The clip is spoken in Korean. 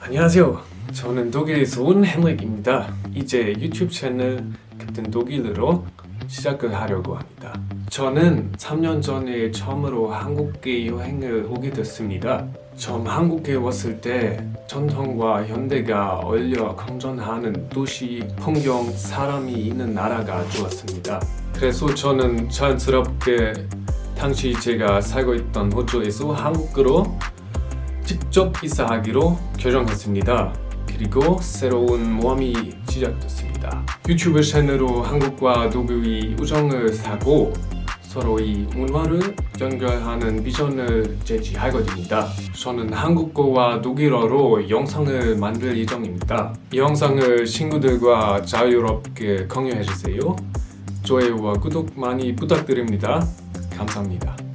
안녕하세요. 저는 독일에서 온 헨릭입니다. 이제 유튜브 채널 캡틴 독일어로 시작을 하려고 합니다. 저는 3년 전에 처음으로 한국에 여행을 오게 됐습니다. 처음 한국에 왔을 때 전통과 현대가 어울려 공존하는 도시, 풍경, 사람이 있는 나라가 좋았습니다. 그래서 저는 자연스럽게 당시 제가 살고 있던 호주에서 한국으로 직접 이사하기로 결정했습니다. 그리고 새로운 모험이 시작됐습니다. 유튜브 채널로 한국과 독일의 우정을 사고 서로의 문화를 연결하는 비전을 제시하게 됩니다. 저는 한국어와 독일어로 영상을 만들 예정입니다. 이 영상을 친구들과 자유롭게 공유해주세요. 좋아요와 구독 많이 부탁드립니다. 감사합니다.